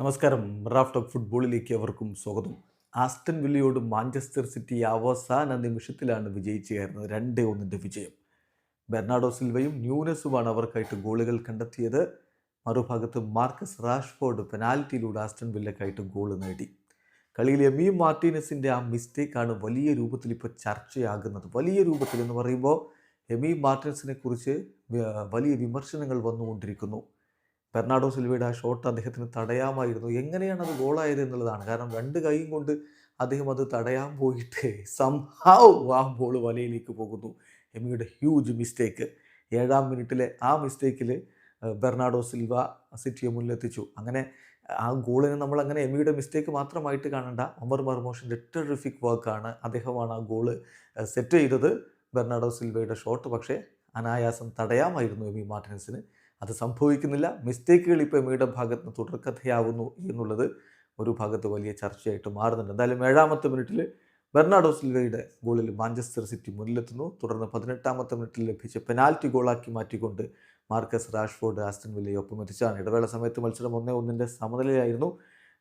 നമസ്കാരം. Raf talk ഫുട്ബോളിലേക്ക് അവർക്കും സ്വാഗതം. ആസ്റ്റൻ വില്ലയോട് മാഞ്ചസ്റ്റർ സിറ്റി അവസാന നിമിഷത്തിലാണ് വിജയിച്ചു കയറുന്നത് രണ്ട് ഒന്നിന്റെ വിജയം. ബെർണാഡോ സിൽവയും ന്യൂനസുമാണ് അവർക്കായിട്ട് ഗോളുകൾ കണ്ടെത്തിയത്. മറുഭാഗത്ത് മാർക്കസ് റാഷ്ഫോർഡ് പെനാൽറ്റിയിലൂടെ ആസ്റ്റൺ വില്ലക്കായിട്ട് ഗോൾ നേടി. കളിയിൽ മീ മാർട്ടീനസിന്റെ ആ മിസ്റ്റേക്കാണ് വലിയ രൂപത്തിൽ ഇപ്പോൾ ചർച്ചയാകുന്നത്. വലിയ രൂപത്തിൽ എന്ന് പറയുമ്പോൾ എമി മാർട്ടിനസിനെ കുറിച്ച് വലിയ വിമർശനങ്ങൾ വന്നുകൊണ്ടിരിക്കുന്നു. ബെർണാഡോ സിൽവയുടെ ആ ഷോട്ട് അദ്ദേഹത്തിന് തടയാമായിരുന്നു. എങ്ങനെയാണ് അത് ഗോളായത് എന്നുള്ളതാണ്. കാരണം രണ്ട് കൈയും കൊണ്ട് അദ്ദേഹം അത് തടയാൻ പോയിട്ട് സംഹാവ് ആ ബോൾ വലയിലേക്ക് പോകുന്നു. എമിയുടെ ഹ്യൂജ് മിസ്റ്റേക്ക് ഏഴാം മിനിറ്റിലെ ആ മിസ്റ്റേക്കിൽ ബെർണാഡോ സിൽവ സിറ്റിയെ മുന്നിലെത്തിച്ചു. അങ്ങനെ ആ ഗോളിനെ നമ്മൾ അങ്ങനെ എമിയുടെ മിസ്റ്റേക്ക് മാത്രമായിട്ട് കാണണ്ട. ഒമർ മർമോഷിന്റെ ടെറിഫിക് വർക്കാണ് അദ്ദേഹമാണ് ആ ഗോൾ സെറ്റ് ചെയ്തത്. ബെർണാഡോ സിൽവയുടെ ഷോട്ട് പക്ഷേ അനായാസം തടയാമായിരുന്നു എമി മാർട്ടിനസിന് അത് സംഭവിക്കുന്നില്ല. മിസ്റ്റേക്കുകൾ ഇപ്പോൾ എമ്മയുടെ ഭാഗത്ത് നിന്ന് തുടർക്കഥയാവുന്നു എന്നുള്ളത് ഒരു ഭാഗത്ത് വലിയ ചർച്ചയായിട്ട് മാറുന്നുണ്ട്. എന്തായാലും ഏഴാമത്തെ മിനിറ്റിൽ ബെർണാഡോ സിൽവയുടെ ഗോളിൽ മാഞ്ചസ്റ്റർ സിറ്റി മുന്നിലെത്തുന്നു. തുടർന്ന് പതിനെട്ടാമത്തെ മിനിറ്റിൽ ലഭിച്ച പെനാൽറ്റി ഗോളാക്കി മാറ്റിക്കൊണ്ട് മാർക്കസ് റാഷ്ഫോർഡ് ആസ്റ്റൻ വില്ലയെ ഒപ്പം എത്തിച്ചാണ് ഇടവേള സമയത്ത് മത്സരം ഒന്നേ ഒന്നിന്റെ സമനിലയായിരുന്നു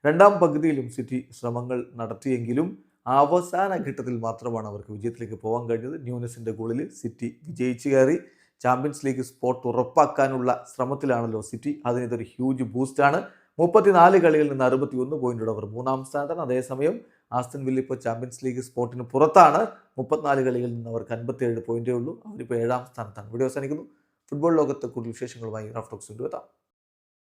രണ്ടാം പകുതിയിലും സിറ്റി ശ്രമങ്ങൾ നടത്തിയെങ്കിലും അവസാന ഘട്ടത്തിൽ മാത്രമാണ് അവർക്ക് വിജയത്തിലേക്ക് പോകാൻ കഴിഞ്ഞത്. ന്യൂനസിന്റെ ഗോളിൽ സിറ്റി വിജയിച്ചു കയറി. ചാമ്പ്യൻസ് ലീഗ് സ്പോട്ട് ഉറപ്പാക്കാനുള്ള ശ്രമത്തിലാണല്ലോ സിറ്റി അതിന് ഇതൊരു ഹ്യൂജ് ബൂസ്റ്റാണ് മുപ്പത്തിനാല് കളികളിൽ നിന്ന് അറുപത്തി ഒന്ന് പോയിന്റോടെ അവർ മൂന്നാം സ്ഥാനത്താണ്. അതേസമയം ആസ്റ്റൻ വില്ല ഇപ്പോൾ ചാമ്പ്യൻസ് ലീഗ് സ്പോട്ടിന് പുറത്താണ്. മുപ്പത്തിനാല് കളികളിൽ നിന്ന് അവർക്ക് അൻപത്തിയേഴ് പോയിന്റേ ഉള്ളൂ. അവരിപ്പോൾ ഏഴാം സ്ഥാനത്താണ്. വീഡിയോ അവസാനിക്കുന്നു. ഫുട്ബോൾ ലോകത്തെ കൂടുതൽ വിശേഷങ്ങളുമായി റഫ്റ്റോക്സ് കൊണ്ടുവെത്താം